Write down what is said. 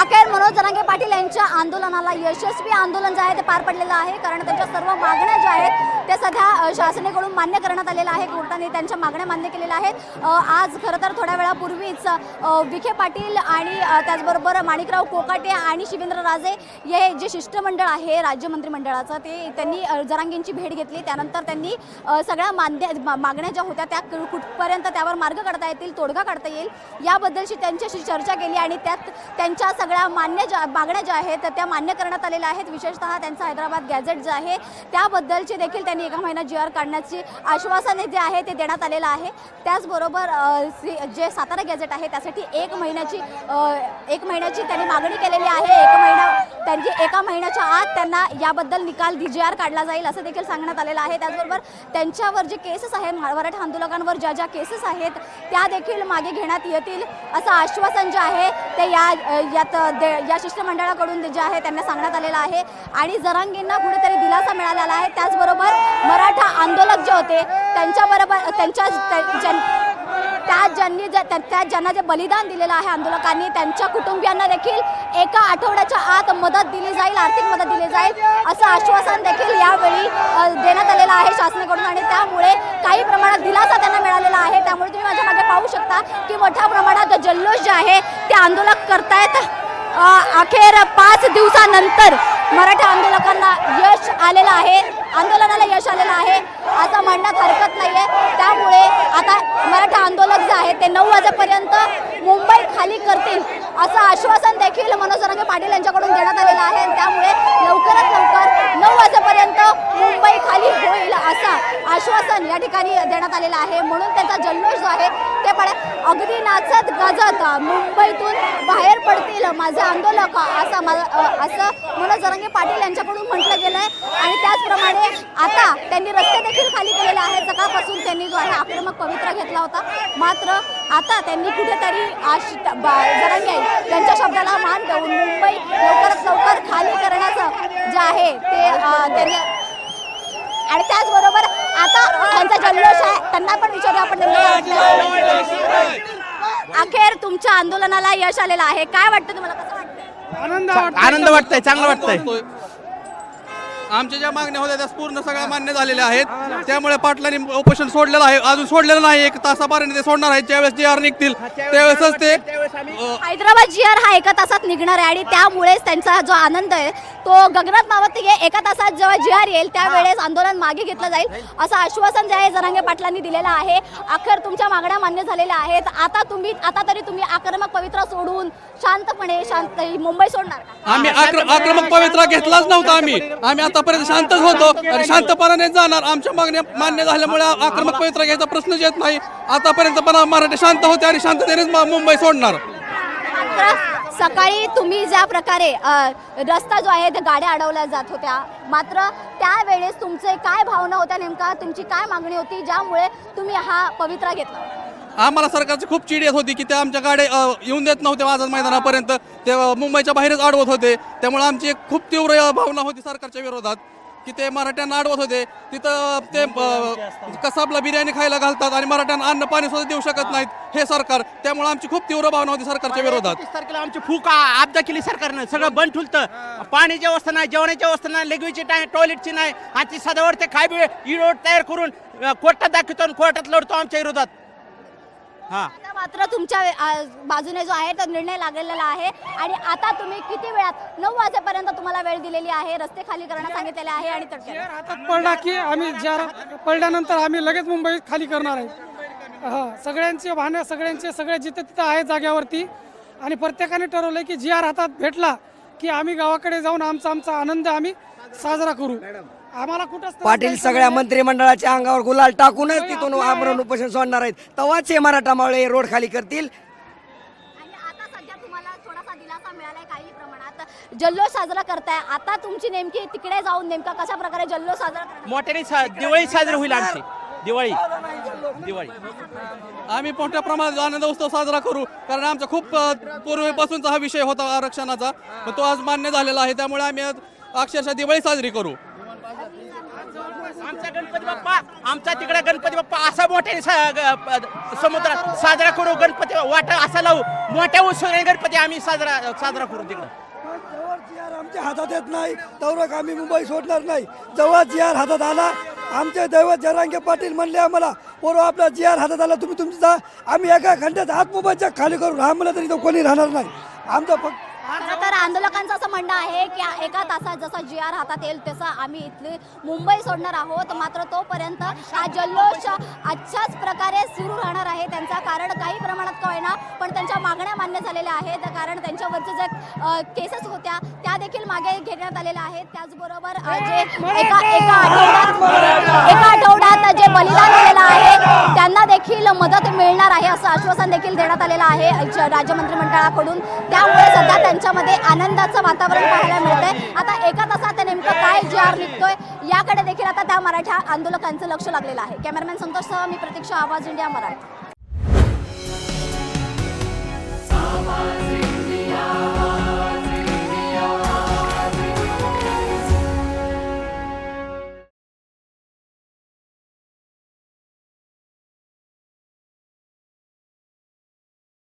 अखेर मनोज जरांगे पाटील यांच्या आंदोलनाला यशस्वी आंदोलन जे आहे ते पार पडलेलं आहे कारण त्यांच्या सर्व मागण्या ज्या आहेत त्या सध्या शासनाकडून मान्य करण्यात आलेलं आहे. कोर्टाने त्यांच्या मागण्या मान्य केलेल्या आहेत. आज खरं तर थोड्या वेळापूर्वीच विखे पाटील आणि त्याचबरोबर माणिकराव कोकाटे आणि शिवेंद्र राजे हे जे शिष्टमंडळ आहे राज्य मंत्रिमंडळाचं ते त्यांनी जरांगींची जरांगेंची भेट घेतली. त्यानंतर त्यांनी सगळ्या मान्य मागण्या ज्या होत्या त्या कुठपर्यंत त्यावर मार्ग काढता येतील तोडगा काढता येईल याबद्दलशी त्यांच्याशी चर्चा केली आणि त्यात त्यांच्या सगळ्या मान्य ज्या मागण्या ज्या आहेत त्या मान्य करण्यात आलेल्या आहेत. विशेषतः त्यांचं हैदराबाद गॅझेट जे आहे त्याबद्दलचे देखील त्यांनी एका महिन्यात जी आर काढण्याची आश्वासने जे आहे ते देण्यात आलेलं आहे. त्याचबरोबर जे सातारा गॅझेट आहे त्यासाठी एक महिन्याची एक महिन्याची त्यांनी मागणी केलेली आहे. एक महिना त्यांची एका महिन्याच्या आत त्यांना याबद्दल निकाल डी जी आर काढला जाईल असं देखील सांगण्यात आलेलं आहे. त्याचबरोबर त्यांच्यावर जे केसेस आहेत मराठा आंदोलकांवर ज्या ज्या केसेस आहेत त्या देखील मागे घेण्यात येतील असं आश्वासन जे आहे ते या यात दे- या शिष्टमंडळाकडून जे आहे त्यांना सांगण्यात आलेलं आहे. आणि जरांगींना कुठेतरी दिलासा मिळालेला आहे. त्याचबरोबर मराठा आंदोलक जे होते त्यांच्याबरोबर त्यांच्या त्या- ज्यांनी जे- त्या त्या ज्यांना जे बलिदान दिलेलं आहे आंदोलकांनी त्यांच्या कुटुंबियांना देखील एका आठवड्याच्या आत मदत दिली जाईल आर्थिक मदत दिली जाईल असं आश्वासन देखील यावेळी देण्यात आलेलं आहे शासनाकडून. आणि त्यामुळे काही प्रमाणात दिलासा त्यांना मिळालेला आहे. त्यामुळे तुम्ही माझ्या मागे पाहू शकता की मोठ्या प्रमाणात जल्लोष जे आहे ते आंदोलक करतायत. अखेर पाच दिवसानंतर मराठा आंदोलकांना यश आलेलं आहे. आंदोलनाला यश आलेलं आहे असं म्हणण्यात हरकत नाही आहे त्यामुळे आता मराठा आंदोलक जे आहे ते नऊ वाजेपर्यंत मुंबई खाली करतील असं आश्वासन देखील मनोज रंगे पाटील यांच्याकडून देण्यात आलेलं आहे. त्यामुळे लवकरात लवकर नऊ वाजेपर्यंत मुंबई खाली होईल असं आश्वासन या ठिकाणी देण्यात आलेलं आहे. म्हणून त्यांचा जल्लोष जो आहे ते पण अगदी नाचत गाजत मुंबईतून बाहेर पडतील माझे आंदोलक असं मला असं मनोज जरांगे पाटील यांच्याकडून म्हटलं गेलं आहे आणि त्याचप्रमाणे आता त्यांनी रस्ते देखील खाली केलेले आहेत. सकाळपासून त्यांनी जो आहे आक्रमक पवित्रा घेतला होता. मात्र आता त्यांनी कुठेतरी आश बा- जरांगे यांच्या शब्दाला मान देऊन मुंबई लवकरात लवकर खाली करण्याचं जे आहे ते त्यांनी आणि त्याचबरोबर त्यांचा जल्लोष आहे. त्यांना पण विचारू आपण. अखेर तुमच्या आंदोलनाला यश आलेलं आहे. काय वाटतं तुम्हाला? कसं वाटतं आनंद आनंद वाटतंय चांगलं वाटतंय. आमच्या ज्या मागण्या होत्या त्या पूर्ण सगळ्या मान्य झालेल्या आहेत. त्यामुळे पाटलांनी उपोषण सोडलेलं आहे. अजून सोडलेलं नाही. एक तासापर्यंत ते सोडणार आहेत. ज्यावेळेस जे आर निघतील त्यावेळेसच ते हैदराबाद जी आर हा एका तासात निघणार आहे आणि त्यामुळेच त्यांचा जो आनंद आहे तो गगनात मावत एका तासात जेव्हा जी आर येईल त्यावेळेस आंदोलन मागे घेतलं जाईल असं आश्वासन जे आहे जरांगे पाटलांनी दिलेलं आहे. अखेर तुमच्या मागण्या मान्य झालेल्या आहेत. आता तुम्ही आता तरी तुम्ही आक्रमक पवित्रा सोडून शांतपणे शांत मुंबई सोडणार का? आम्ही आक्र- आक्रमक पवित्रा घेतलाच नव्हता आम्ही. आम्ही आतापर्यंत शांतच होतो. शांतपणाने जाणार. आमच्या मागण्या मान्य झाल्यामुळे आक्रमक पवित्रा घ्यायचा प्रश्नच येत नाही. आतापर्यंत पण मराठी शांत होते आणि शांततेनेच मुंबई सोडणार. सकाळी तुम्ही ज्या प्रकारे रस्ता जो आहे त्या गाड्या अडवल्या जात होत्या. मात्र त्यावेळेस तुमचे काय भावना होत्या? नेमका तुमची काय मागणी होती? ज्यामुळे तुम्ही हा पवित्रा घेतला? आम्हाला सरकारची खूप चिड येत होती की ते आमच्या गाड्या येऊन देत नव्हते आझाद मैदानापर्यंत. ते मुंबईच्या बाहेरच अडवत होते. त्यामुळे आमची खूप तीव्र भावना होती सरकारच्या विरोधात. की ते मराठ्यांना अडवत होते. तिथं ते कसाबला बिर्याणी खायला घालतात आणि मराठ्यांना अन्न पाणी सुद्धा देऊ शकत नाहीत हे सरकार. त्यामुळे आमची खूप तीव्र भावना होती सरकारच्या विरोधात. एकतीस तारखेला आमची फूक आ- आपदा केली सरकारनं. सगळं बंद ठुलतं. पाण्याची व्यवस्था नाही जेवणाची व्यवस्था नाही लेगवीची नाही टॉयलेटची नाही. आणि ती सदावर ते काय बी इरोड तयार करून अ, कोर्टात दाखवतो आणि कोर्टात लढतो आमच्या विरोधात. हा. आता मात्र तुमच्या बाजूने जो आहे तो निर्णय लागलेला आहे. आणि आता तुम्ही किती वेळात नऊ वाजेपर्यंत तुम्हाला वेळ दिलेली आहे रस्ते खाली करण्यास सांगितलेले आहे आणि तडके. हातात पडला की आम्ही जार पडल्यानंतर आम्ही लगेच मुंबई खाली करणार आहे. हा सगळ्यांचे भावना सगळ्यांचे सगळे जिथे तिथं आहे जाग्यावरती आणि प्रत्येकाने ठरवलं की जी आर हातात भेटला की आम्ही गावाकडे जाऊन आमचा आमचा आनंद आम्ही साजरा करू. आम्हाला पाटील सगळ्या. मंत्रिमंडळाच्या अंगावर गुलाल टाकूनच तिथून आमरण उपोषण सोडणार आहेत. तेव्हाच हे मराठा मावळे रोड खाली करतील. आणि आता सध्या तुम्हाला थोडासा दिलासा मिळालाय काही प्रमाणात. जल्लोष साजरा करताय. आता तुमची नेमकी तिकडे जाऊन नेमका कशा प्रकारे जल्लोष साजरा करणार? मोठ्याने सा- दिवाळी साजरी होईल आमची. दिवाळी. दिवाळी. आम्ही मोठ्या प्रमाणात आनंद उत्सव साजरा करू कारण आमचा खूप अ, पूर्वीपासूनचा हा विषय होता आरक्षणाचा. पण तो आज मान्य झालेला आहे त्यामुळे आम्ही आज अक्षरशः दिवाळी साजरी करू. आमचा गणपती बाप्पा आमचा तिकडे गणपती बाप्पा असा मोठ्याने सा- समुद्र साजरा करू गणपती वाटा असा लावू. मोठ्या उत्सवाने गणपती आम्ही साजरा साजरा करू तिकडे. आमच्या हातात येत नाही. तेवढं आम्ही मुंबई सोडणार नाही. जेव्हा जी आर हातात आला. आमचे दैवत जरांगे पाटील म्हणले आम्हाला बरोबर आपला जी आर हातात आला तुम्ही तुमचा जा. आम्ही एका घंट्यात आत मुंबईच्या खाली करू. राहा म्हणलं तरी तो कोणी राहणार नाही. आमचा फक्त आंदोलकांचं असं म्हणणं आहे की एका तासात जसा जी आर हातात येईल तसं आम्ही इथली मुंबई सोडणार आहोत. मात्र तोपर्यंत हा जल्लोष अच्छाच प्रकारे सुरू राहणार आहे. त्यांचा कारण काही प्रमाणात का होईना पण त्यांच्या मागण्या मान्य झालेल्या आहेत. कारण त्यांच्यावरचे जे केसेस होत्या त्या देखील मागे घेण्यात आलेल्या आहेत. त्याचबरोबर जे एका एका आठवड्यात एका आठवड्यात जे बलिदान दिलेलं आहे त्यांना देखील मदत मिळणार आहे असं आश्वासन देखील देण्यात आलेला आहे ज- राज्य मंत्रिमंडळाकडून. त्यामुळे सध्या त्यांच्यामध्ये आनंदाचं वातावरण पाहायला मिळतंय. आता एका तासात नेमकं काय जी आर निघतोय याकडे देखील आता त्या मराठा आंदोलकांचं लक्ष लागलेलं आहे. कॅमेरामॅन संतोषसह मी प्रतीक्षा आवाज इंडिया मराठी.